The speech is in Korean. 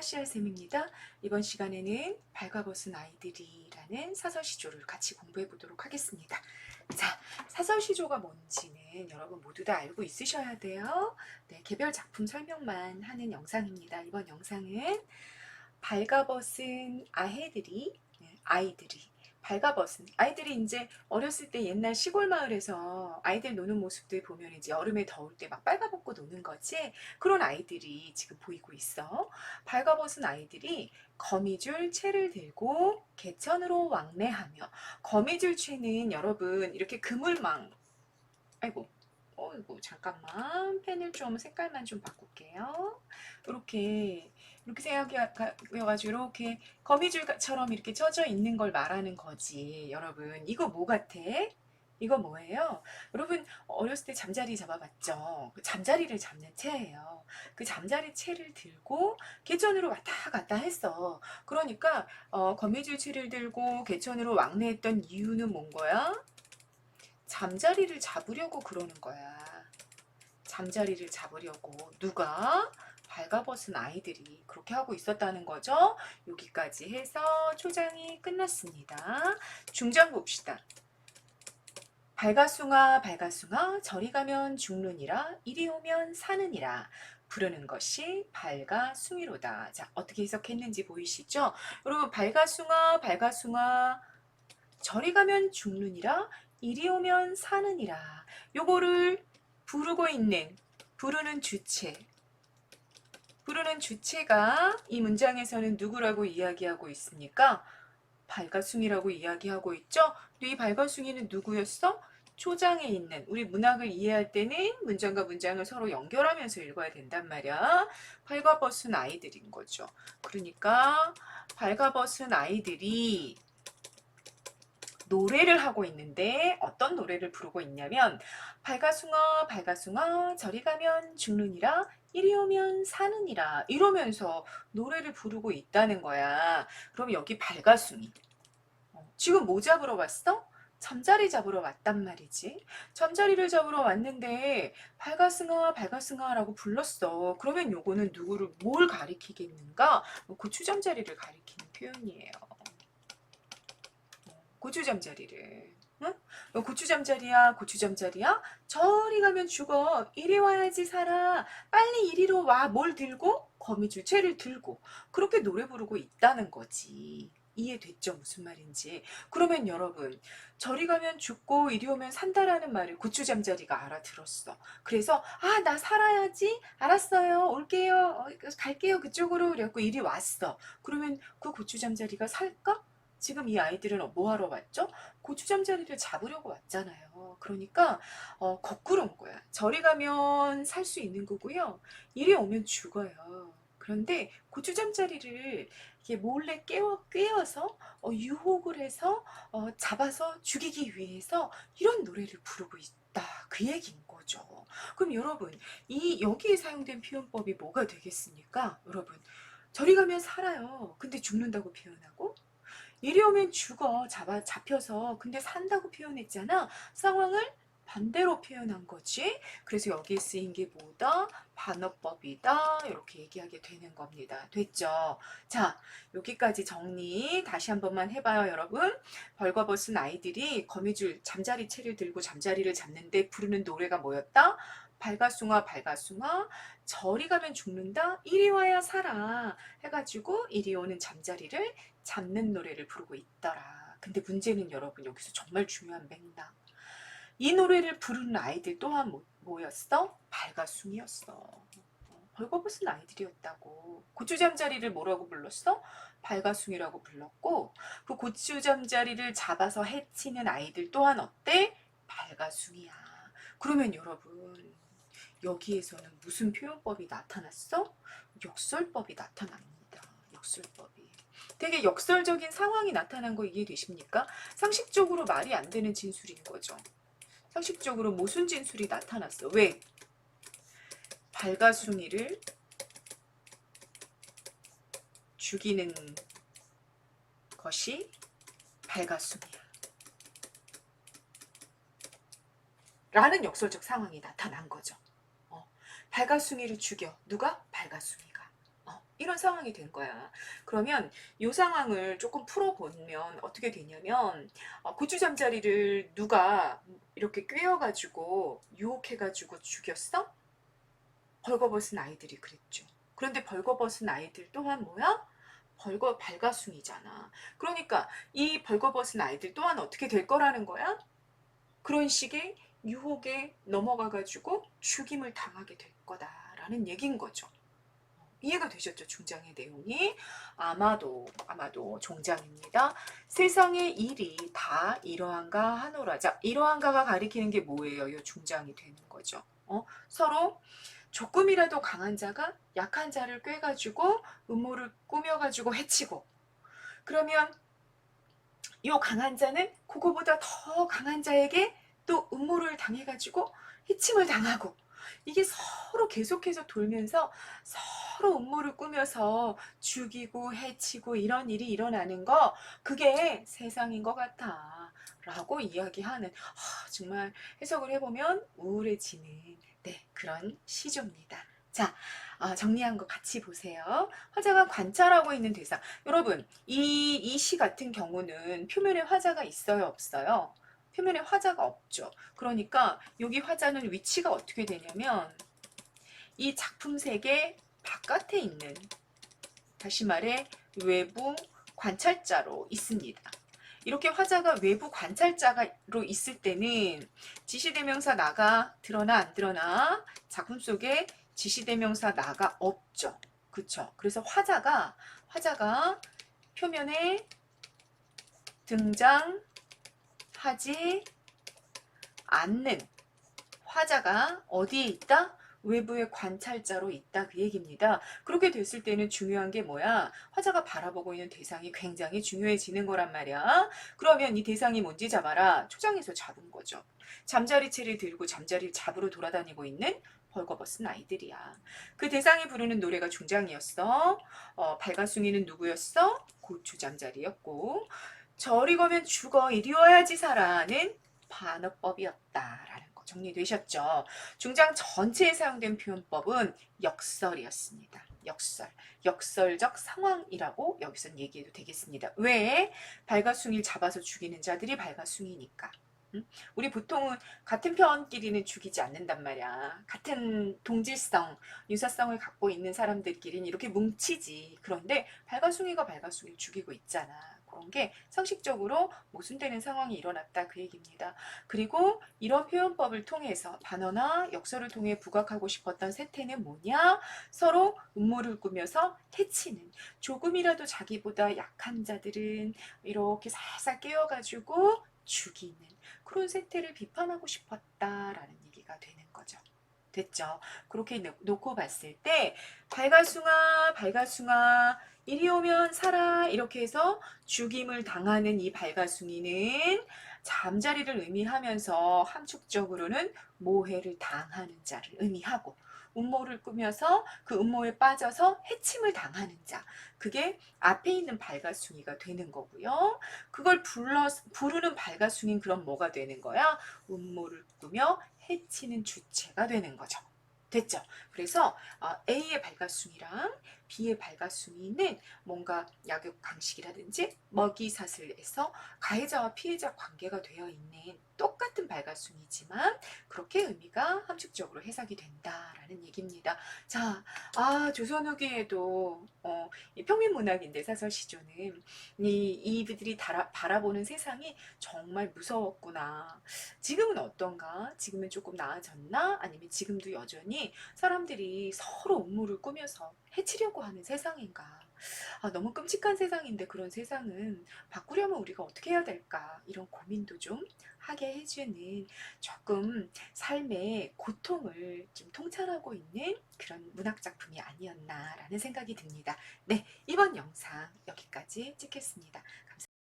씨알쌤입니다. 이번 시간에는 발가벗은 아이들이라는 사설시조를 같이 공부해 보도록 하겠습니다. 자, 사설시조가 뭔지는 여러분 모두 다 알고 있으셔야 돼요. 네, 개별 작품 설명만 하는 영상입니다. 이번 영상은 발가벗은 아해들이, 네, 아이들이 발가벗은 아이들이 이제 어렸을 때 옛날 시골 마을에서 아이들 노는 모습들 보면 이제 여름에 더울 때 막 빨가벗고 노는 거지 그런 아이들이 지금 보이고 있어. 발가벗은 아이들이 거미줄 채를 들고 개천으로 왕래하며 거미줄 채는 여러분 이렇게 그물망 아이고 어이구 잠깐만 펜을 좀 색깔만 좀 바꿀게요. 이렇게 이렇게 생각해가지고 이렇게 거미줄처럼 이렇게 쪄져 있는 걸 말하는 거지. 여러분 이거 뭐 같아? 이거 뭐예요? 여러분 어렸을 때 잠자리 잡아봤죠? 그 잠자리를 잡는 채예요. 그 잠자리 채를 들고 개천으로 왔다 갔다 했어. 그러니까 어, 거미줄 채를 들고 개천으로 왕래했던 이유는 뭔 거야? 잠자리를 잡으려고 그러는 거야. 잠자리를 잡으려고 누가? 발가벗은 아이들이 그렇게 하고 있었다는 거죠. 여기까지 해서 초장이 끝났습니다. 중장 봅시다. 발가숭아 발가숭아 저리 가면 죽느니라 이리 오면 사느니라 부르는 것이 발가숭이로다. 자 어떻게 해석했는지 보이시죠? 여러분 발가숭아 발가숭아 저리 가면 죽느니라 이리 오면 사느니라 요거를 부르고 있는 부르는 주체 부르는 주체가 이 문장에서는 누구라고 이야기하고 있습니까? 발가숭이라고 이야기하고 있죠. 이 발가숭이는 누구였어? 초장에 있는 우리 문학을 이해할 때는 문장과 문장을 서로 연결하면서 읽어야 된단 말이야. 발가벗은 아이들인 거죠. 그러니까 발가벗은 아이들이 노래를 하고 있는데 어떤 노래를 부르고 있냐면 발가숭아 발가숭아 저리 가면 죽느니라 이리 오면 사느니라 이러면서 노래를 부르고 있다는 거야. 그럼 여기 발가숭이 어, 지금 뭐 잡으러 왔어? 잠자리 잡으러 왔단 말이지. 잠자리를 잡으러 왔는데 발가숭아 발가숭아라고 불렀어. 그러면 요거는 누구를 뭘 가리키겠는가? 고추 잠자리를 가리키는 표현이에요. 고추 잠자리를. 응? 너 고추잠자리야, 고추잠자리야? 저리 가면 죽어. 이리 와야지 살아. 빨리 이리로 와. 뭘 들고? 거미줄 채를 들고. 그렇게 노래 부르고 있다는 거지. 이해됐죠? 무슨 말인지. 그러면 여러분, 저리 가면 죽고 이리 오면 산다라는 말을 고추잠자리가 알아들었어. 그래서, 아, 나 살아야지. 알았어요. 올게요. 어, 갈게요. 그쪽으로. 그래갖고 이리 왔어. 그러면 그 고추잠자리가 살까? 지금 이 아이들은 뭐 하러 왔죠? 고추잠자리를 잡으려고 왔잖아요. 그러니까 어, 거꾸로 온 거야. 저리 가면 살 수 있는 거고요. 이리 오면 죽어요. 그런데 고추잠자리를 이렇게 몰래 깨워, 꿰어서 어, 유혹을 해서 어, 잡아서 죽이기 위해서 이런 노래를 부르고 있다. 그 얘기인 거죠. 그럼 여러분 이 여기에 사용된 표현법이 뭐가 되겠습니까? 여러분 저리 가면 살아요. 근데 죽는다고 표현하고 이리 오면 죽어. 잡아 잡혀서. 근데 산다고 표현했잖아. 상황을 반대로 표현한 거지. 그래서 여기에 쓰인 게 뭐다? 반어법이다. 이렇게 얘기하게 되는 겁니다. 됐죠? 자 여기까지 정리 다시 한 번만 해봐요 여러분. 벌거벗은 아이들이 거미줄 잠자리 채를 들고 잠자리를 잡는데 부르는 노래가 뭐였다 발가숭아 발가숭아 저리 가면 죽는다 이리 와야 살아 해가지고 이리 오는 잠자리를 잡는 노래를 부르고 있더라. 근데 문제는 여러분 여기서 정말 중요한 맥락. 이 노래를 부르는 아이들 또한 뭐, 뭐였어? 발가숭이였어. 어, 벌거벗은 아이들이었다고. 고추잠자리를 뭐라고 불렀어? 발가숭이라고 불렀고 그 고추잠자리를 잡아서 해치는 아이들 또한 어때? 발가숭이야. 그러면 여러분 여기에서는 무슨 표현법이 나타났어? 역설법이 나타납니다. 역설법이. 되게 역설적인 상황이 나타난 거 이해되십니까? 상식적으로 말이 안 되는 진술인 거죠. 상식적으로 모순 진술이 나타났어. 왜? 발가숭이를 죽이는 것이 발가숭이야. 라는 역설적 상황이 나타난 거죠. 어, 발가숭이를 죽여. 누가? 발가숭이가. 어, 이런 상황이 된 거야. 그러면 이 상황을 조금 풀어보면 어떻게 되냐면 어, 고추 잠자리를 누가 이렇게 꿰어가지고 유혹해가지고 죽였어? 벌거벗은 아이들이 그랬죠. 그런데 벌거벗은 아이들 또한 뭐야? 벌거 발가숭이잖아. 그러니까 이 벌거벗은 아이들 또한 어떻게 될 거라는 거야? 그런 식의 유혹에 넘어가가지고 죽임을 당하게 될 거다라는 얘기인 거죠. 이해가 되셨죠? 중장의 내용이 아마도 아마도 종장입니다. 세상의 일이 다 이러한가 하노라. 자, 이러한가가 가리키는 게 뭐예요? 이 중장이 되는 거죠. 어? 서로 조금이라도 강한 자가 약한 자를 꿰가지고 음모를 꾸며가지고 해치고 그러면 이 강한 자는 그거보다 더 강한 자에게 또 음모를 당해가지고 해침을 당하고 이게 서로 계속해서 돌면서 서로 음모를 꾸며서 죽이고 해치고 이런 일이 일어나는 거 그게 세상인 것 같아 라고 이야기하는 아, 정말 해석을 해보면 우울해지는 네, 그런 시조입니다. 자, 아, 정리한 거 같이 보세요. 화자가 관찰하고 있는 대상. 여러분, 이, 이 시 같은 경우는 표면에 화자가 있어요, 없어요? 표면에 화자가 없죠. 그러니까 여기 화자는 위치가 어떻게 되냐면 이 작품 색의 바깥에 있는 다시 말해 외부 관찰자로 있습니다. 이렇게 화자가 외부 관찰자로 있을 때는 지시대명사 나가 드러나 안 드러나 작품 속에 지시대명사 나가 없죠. 그쵸? 그래서 화자가 화자가 표면에 등장 하지 않는 화자가 어디에 있다? 외부의 관찰자로 있다 그 얘기입니다. 그렇게 됐을 때는 중요한 게 뭐야? 화자가 바라보고 있는 대상이 굉장히 중요해지는 거란 말이야. 그러면 이 대상이 뭔지 잡아라. 초장에서 잡은 거죠. 잠자리채를 들고 잠자리를 잡으러 돌아다니고 있는 벌거벗은 아이들이야. 그 대상이 부르는 노래가 중장이었어. 어, 발가숭이는 누구였어? 고추 잠자리였고 저리 거면 죽어 이리 와야지 살아는 반어법이었다라는 거 정리되셨죠? 중장 전체에 사용된 표현법은 역설이었습니다. 역설, 역설적 상황이라고 여기선 얘기해도 되겠습니다. 왜? 발가숭이를 잡아서 죽이는 자들이 발가숭이니까. 응? 우리 보통은 같은 편끼리는 죽이지 않는단 말이야. 같은 동질성, 유사성을 갖고 있는 사람들끼리는 이렇게 뭉치지. 그런데 발가숭이가 발가숭이를 죽이고 있잖아. 그런 게 상식적으로 모순되는 상황이 일어났다 그 얘기입니다. 그리고 이런 표현법을 통해서 반어나 역설을 통해 부각하고 싶었던 세태는 뭐냐? 서로 음모를 꾸며서 해치는 조금이라도 자기보다 약한 자들은 이렇게 살살 깨워가지고 죽이는 그런 세태를 비판하고 싶었다라는 얘기가 되는 거죠. 됐죠? 그렇게 놓- 놓고 봤을 때 발가숭아 발가숭아 이리 오면 살아 이렇게 해서 죽임을 당하는 이 발가숭이는 잠자리를 의미하면서 함축적으로는 모해를 당하는 자를 의미하고 음모를 꾸며서 그 음모에 빠져서 해침을 당하는 자 그게 앞에 있는 발가숭이가 되는 거고요. 그걸 불러 부르는 발가숭이는 그럼 뭐가 되는 거야? 음모를 꾸며 해치는 주체가 되는 거죠. 됐죠? 그래서 어, A의 발가숭이랑 B의 발가숭이는 뭔가 약육 강식이라든지 먹이 사슬에서 가해자와 피해자 관계가 되어 있는 똑같은 발가숭이지만 그렇게 의미가 함축적으로 해석이 된다라는 얘기입니다. 자, 아 조선 후기에도 어, 이 평민 문학인데 사설 시조는 이 이들이 달아, 바라보는 세상이 정말 무서웠구나. 지금은 어떤가? 지금은 조금 나아졌나? 아니면 지금도 여전히 사람들이 서로 음모를 꾸며서 해치려고 하는 세상인가? 아, 너무 끔찍한 세상인데 그런 세상은 바꾸려면 우리가 어떻게 해야 될까? 이런 고민도 좀 하게 해주는 조금 삶의 고통을 좀 통찰하고 있는 그런 문학 작품이 아니었나라는 생각이 듭니다. 네, 이번 영상 여기까지 찍겠습니다. 감사합니다.